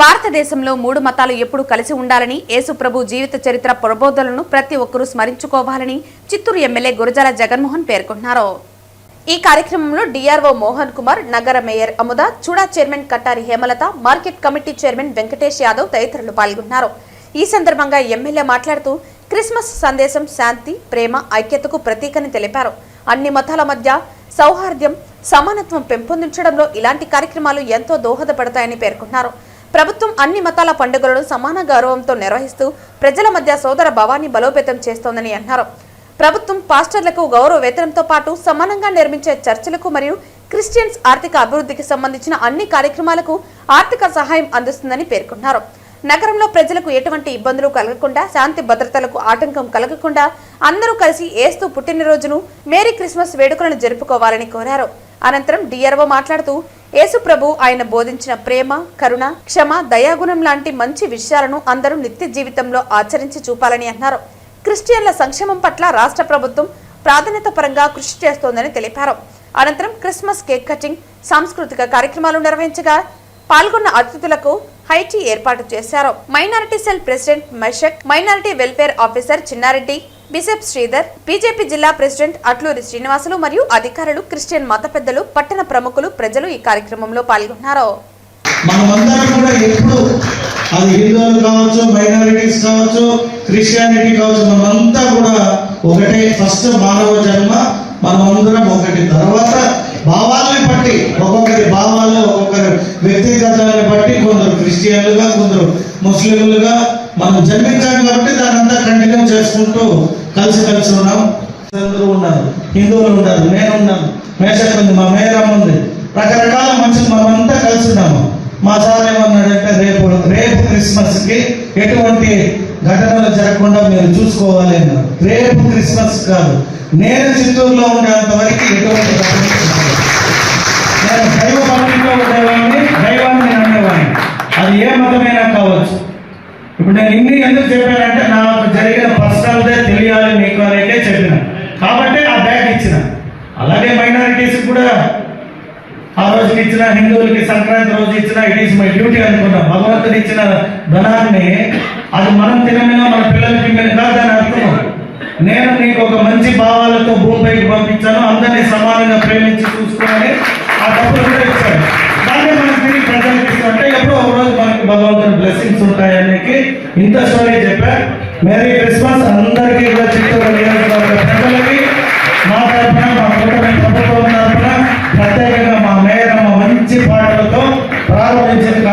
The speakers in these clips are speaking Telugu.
భారతదేశంలో మూడు మతాలు ఎప్పుడు కలిసి ఉండాలని యేసుప్రభు జీవిత చరిత్ర ప్రబోధనలను ప్రతి ఒక్కరూ స్మరించుకోవాలని చిత్తూరు ఎమ్మెల్యే గురజాల జగన్మోహన్ పేర్కొన్నారు. ఈ కార్యక్రమంలో డిఆర్ఓ మోహన్ కుమార్ నగర mayor Amuda Chuda chairman Kattari Hemalatha market committee chairman Venkatesh Yadav తదితరులు పాల్గొన్నారు. ఈ సందర్భంగా ఎమ్మెల్యే మాట్లాడుతూ క్రిస్మస్ సందేశం శాంతి ప్రేమ ఐక్యతకు ప్రతీకని తెలిపారు. అన్ని మతాల మధ్య సౌహార్ద్యం సమానత్వం పెంపొందించడంలో ఇలాంటి కార్యక్రమాలు ఎంతో దోహదపడతాయని పేర్కొన్నారు. ప్రభుత్వం అన్ని మతాల పండుగలను సమాన గౌరవంతో నిర్వహిస్తూ ప్రజల మధ్య సోదర భావాన్ని బలోపేతం చేస్తోందని అన్నారు. ప్రభుత్వం పాస్టర్లకు గౌరవ వేతనంతో పాటు సమానంగా నిర్మించే చర్చలకు మరియు క్రిస్టియన్స్ ఆర్థిక అభివృద్ధికి సంబంధించిన అన్ని కార్యక్రమాలకు ఆర్థిక సహాయం అందిస్తుందని పేర్కొన్నారు. నగరంలో ప్రజలకు ఎటువంటి ఇబ్బందులు కలగకుండా శాంతి భద్రతలకు ఆటంకం కలగకుండా అందరూ కలిసి ఏస్తూ పుట్టినరోజును మేరీ క్రిస్మస్ వేడుకలను జరుపుకోవాలని కోరారు. అనంతరం డిఆర్ఓ మాట్లాడుతూ యేసుప్రభు ఆయన బోధించిన ప్రేమ కరుణ క్షమ దయాగుణం లాంటి మంచి విషయాలను అందరూ నిత్య జీవితంలో ఆచరించి చూపాలని అన్నారు. క్రిస్టియన్ల సంక్షేమం పట్ల రాష్ట్ర ప్రభుత్వం ప్రాధాన్యత పరంగా కృషి చేస్తోందని తెలిపారు. అనంతరం క్రిస్మస్ కేక్ కటింగ్ సాంస్కృతిక కార్యక్రమాలు నిర్వహించగా పాల్గొన్న అతిథులకు హైటీ ఏర్పాటు చేశారు. Minority cell president Mashak minority welfare officer Chinnareddy bishop Sridhar BJP జిల్లా ప్రెసిడెంట్ అట్లూరి శ్రీనివాసులు మరియు అధికారులు క్రిస్టియన్ మత పెద్దలు పట్టణ ప్రముఖులు ప్రజలు ఈ కార్యక్రమంలో పాల్గొన్నారు. అది హిందువులు కావచ్చు మైనారిటీస్ కావచ్చు క్రిస్టియానిటీ కావచ్చు మనమంతా కూడా ఒకటే ఫస్ట్ మానవ జన్మ మనమందరం ఒకటి. తర్వాత భావాలని బట్టి ఒక్కొక్కరి భావాలు ఒక్కొక్కరి వ్యక్తిగతాలను బట్టి కొందరు క్రిస్టియన్లుగా కొందరు ముస్లింలుగా మనం జన్మించాం కాబట్టి దాని అంతా కంటిన్యూ చేసుకుంటూ కలిసి కలిసి ఉన్నాం. అందరూ ఉన్నారు హిందువులు ఉన్నారు నేను ఉన్నాను మేషక్ ఉంది మా మేరం ఉంది. రకరకాల మనుషులు మనమంతా కలిసి ఉన్నాము. మా సార్ ఏమన్నాడంటే రేపు రేపు క్రిస్మస్కి ఎటువంటి ఘటనలు జరగకుండా మీరు చూసుకోవాలి అన్నారు. రేపు క్రిస్మస్ కాదు నేను చిత్తూరులో ఉండేంత వరకు ఎటువంటి నేను దైవ పండుగలో మైనారిటీస్ కూడా ఆ రోజుకి ఇచ్చిన హిందువులకి సంక్రాంతి రోజు ఇచ్చిన ఇట్ ఈస్ మై డ్యూటీ అనుకున్నాం భగవంతుడు ఇచ్చిన ధనాన్ని అది మనం తినమైనా మన పిల్లలకి మేము కాదని అర్థం. నేను నీకు ఒక మంచి భావాలతో భూమిపైకి పంపించాను. అందరినీ సమానంగా ప్రేమించి చూసుకోవాలని ఆ డబ్బులు కూడా ఇచ్చాను. దాన్ని మనం తిరిగి ప్రజలకు ఇస్తుంటే ఎప్పుడో ఒక రోజు మనకి భగవంతుని బ్లెస్సింగ్స్ ఉంటాయనేకి ఇంత స్టోరీ చెప్పా. మేరీ క్రిస్మస్ అందరికీ కూడా చిత్తూరు నియోజకవర్గ ప్రజలకి.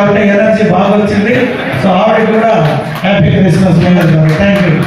కాబట్టి ఎనర్జీ బాగా వచ్చింది. సో ఆవిడ కూడా హ్యాపీ క్రిస్మస్ థ్యాంక్ యూ